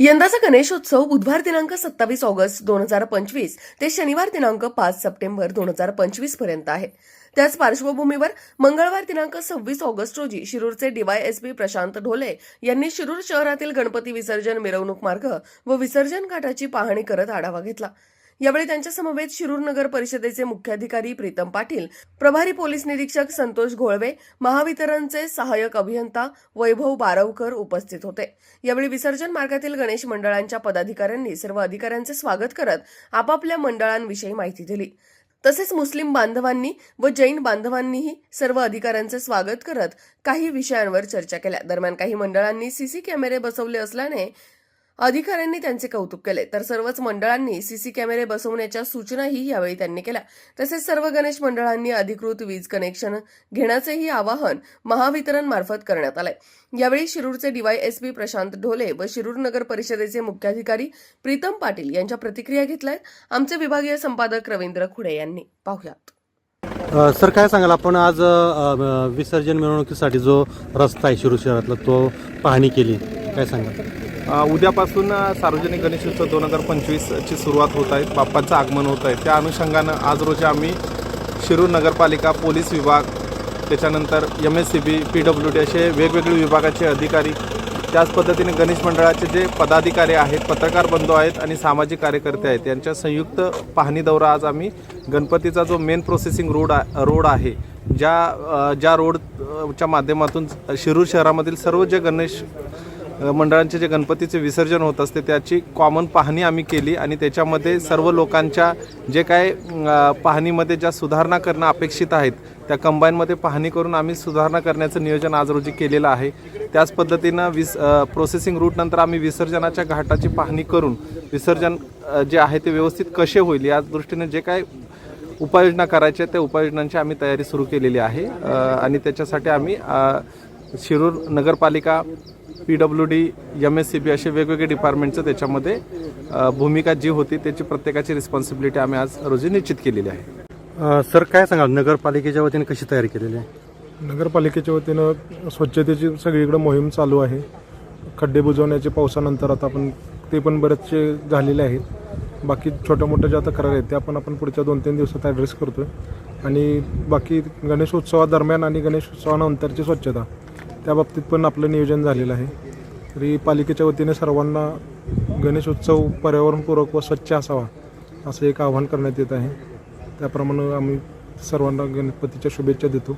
यंदाचा गणेशोत्सव बुधवार दिनांक सत्तावीस ऑगस्ट दोन हजार पंचवीस ते शनिवार दिनांक पाच सप्टेंबर दोन हजार पंचवीसपर्यंत आहे. त्याच पार्श्वभूमीवर मंगळवार दिनांक सव्वीस ऑगस्ट रोजी शिरूरचे डीवायएसपी प्रशांत ढोले यांनी शिरूर शहरातील गणपती विसर्जन मिरवणूक मार्ग व विसर्जन घाटाची पाहणी करत आढावा घेतला. यावेळी त्यांच्या समवेत शिरूर नगर परिषदेचे मुख्याधिकारी प्रीतम पाटील प्रभारी पोलीस निरीक्षक संतोष घोळवे महावितरणचे सहाय्यक अभियंता वैभव बारवकर उपस्थित होते. यावेळी विसर्जन मार्गातील गणेश मंडळांच्या पदाधिकाऱ्यांनी सर्व अधिकाऱ्यांचे स्वागत करत आपापल्या मंडळांविषयी माहिती दिली. तसेच मुस्लिम बांधवांनी व जैन बांधवांनीही सर्व अधिकाऱ्यांचे स्वागत करत काही विषयांवर चर्चा केल्या. दरम्यान काही मंडळांनी सीसी कॅमेरे बसवले असल्याने अधिकाऱ्यांनी त्यांचे कौतुक केले. तर सर्वच मंडळांनी सीसी कॅमेरे बसवण्याच्या सूचनाही यावेळी त्यांनी केल्या. तसेच सर्व गणेश मंडळांनी अधिकृत वीज कनेक्शन घेण्याचेही आवाहन महावितरण मार्फत करण्यात आलंय यावेळी शिरूरचे डीवायएसपी प्रशांत ढोले व शिरूर नगर परिषदेचे मुख्याधिकारी प्रीतम पाटील यांच्या प्रतिक्रिया घेतल्यात. आमचे विभागीय संपादक रवींद्र खुडे यांनी. पाहुयात. सर काय सांगाल? आपण आज विसर्जन मिरवणुकीसाठी जो रस्ता आहे शिरूर शहरातला तो पाहणी केली. काय सांगा उद्यापासून सार्वजनिक गणेशोत्सव दोन हजार पंचवीसची सुरुवात होत आहे. बाप्पांचं आगमन होत आहे. त्या अनुषंगानं आज रोजी आम्ही शिरूर नगरपालिका पोलीस विभाग त्याच्यानंतर M S C B P W D असे वेगवेगळे विभागाचे अधिकारी त्याच पद्धतीने गणेश मंडळाचे जे पदाधिकारी आहेत पत्रकार बंधू आहेत आणि सामाजिक कार्यकर्ते आहेत यांच्या संयुक्त पाहणी दौरा आज आम्ही गणपतीचा जो मेन प्रोसेसिंग रोड रोड आहे ज्या ज्या रोडच्या माध्यमातून शिरूर शहरामधील सर्व जे गणेश मंडळांचे जे गणपतीचे विसर्जन होत असते त्याची कॉमन पाहणी आम्ही केली आणि त्याच्यामध्ये सर्व लोकांच्या जे काय पाहणीमध्ये ज्या सुधारणा करणं अपेक्षित आहेत त्या कंबाईनमध्ये पाहणी करून आम्ही सुधारणा करण्याचं नियोजन आज रोजी केलेलं आहे. त्याच पद्धतीनं विस प्रोसेसिंग रूटनंतर आम्ही विसर्जनाच्या घाटाची पाहणी करून विसर्जन जे आहे ते व्यवस्थित कसे होईल या दृष्टीने जे काय उपाययोजना करायच्या त्या उपाययोजनांची आम्ही तयारी सुरू केलेली आहे. आणि त्याच्यासाठी आम्ही शिरूर नगरपालिका P W D M S C B असे वेगवेगळे डिपार्टमेंटचं त्याच्यामध्ये भूमिका जी होती त्याची प्रत्येकाची रिस्पॉन्सिबिलिटी आम्ही आज रोजी निश्चित केलेली आहे. सर काय सांगाल? नगरपालिकेच्या वतीने कशी तयारी केलेली आहे? नगरपालिकेच्या वतीनं स्वच्छतेची सगळीकडे मोहीम चालू आहे. खड्डे बुजवण्याचे पावसानंतर आता आपण ते पण बरेचसे झालेले आहेत. बाकी छोट्या मोठ्या ज्या तक्रार आहेत त्या पण आपण पुढच्या दोन तीन दिवसात ॲड्रेस करतो आहे आणि बाकी गणेशोत्सवादरम्यान आणि गणेशोत्सवानंतरची स्वच्छता. त्या बाबतीत पण आपलं नियोजन झालेलं आहे. तरी पालिकेच्या वतीने सर्वांना गणेशोत्सव पर्यावरणपूरक व स्वच्छ असावा असं एक आवाहन करण्यात येत आहे. त्याप्रमाणे आम्ही सर्वांना गणपतीच्या शुभेच्छा देतो.